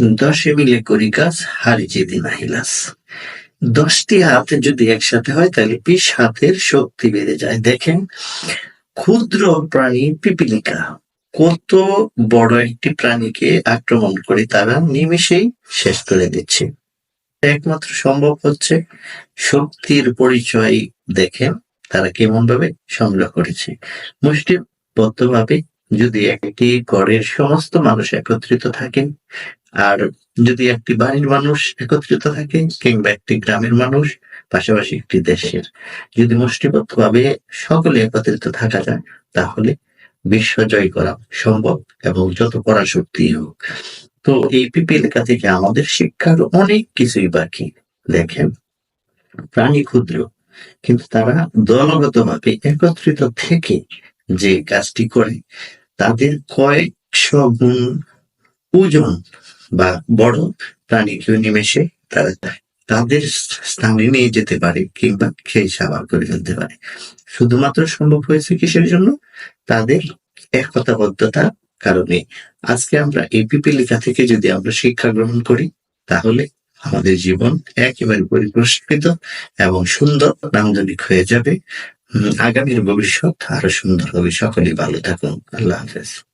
দশে মিলে করি কাজ, হারি যেদি নাহিলাস দশটি হাত যদি একসাথে হয়, তাহলে বিশ হাতের শক্তি বেড়ে যায়। দেখেন, ক্ষুদ্র প্রাণী পিপিলিকা। কত বড় একটি প্রাণীকে আক্রমণ করে তারা নিমেষেই শেষ করে দিচ্ছে। একমাত্র সম্ভব হচ্ছে শক্তির পরিচয় দেখেন তারা কেমন ভাবে সংগ্রহ করেছে। মুষ্টিবদ্ধভাবে যদি একটি ঘরের সমস্ত মানুষ একত্রিত থাকেন, আর যদি একটি বাড়ির মানুষ একত্রিত থাকে কিংবা একটি গ্রামের মানুষ, পাশাপাশি একটি দেশের, যদি মুষ্টিবদ্ধ ভাবে সকলে একত্রিত থাকা যায়, তাহলে বিশ্ব জয় করা সম্ভব এবং যত পরাশক্তি হোক। তো এই পিপিলিকা থেকে আমাদের শিক্ষার অনেক কিছুই বাকি। দেখেন, প্রাণী ক্ষুদ্র, কিন্তু তারা দলগতভাবে একত্রিত থেকে যে কাজটি করে তাদের কয়েকশো গুণ ওজন বা বড় প্রাণীকেও নিমেষে তারা তাদের স্থানে নিয়ে যেতে পারে কিংবা খেয়ে সাবার করে ফেলতে পারে। শুধুমাত্র সম্ভব হয়েছে কিসের জন্য? তাদের একতাবদ্ধতার কারণে। আজকে আমরা এই পিপিলিকা থেকে যদি আমরা শিক্ষা গ্রহণ করি, তাহলে আমাদের জীবন একেবারে পরিপুষ্কৃত এবং সুন্দর, নান্দনিক হয়ে যাবে। আগামীর ভবিষ্যৎ আরও সুন্দর হবে। সকলেই ভালো থাকুন। আল্লাহ হাফেজ।